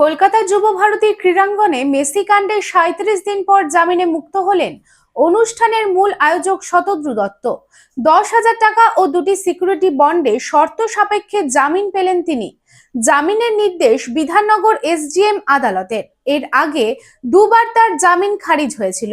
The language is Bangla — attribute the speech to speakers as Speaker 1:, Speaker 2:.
Speaker 1: কলকাতা যুব ভারতীর ক্রীড়াঙ্গনে মেসি কাণ্ডে সাঁত্রিশ দিন পর জামিনে মুক্ত হলেন অনুষ্ঠানের মূল আয়োজক শতদ্রু দত্ত। দশ হাজার টাকা ও দুটি সিকিউরিটি বন্ডে শর্ত সাপেক্ষে জামিন পেলেন তিনি। জামিনের নির্দেশ বিধাননগর এসডিএম আদালতের। এর আগে দুবার তার জামিন খারিজ হয়েছিল।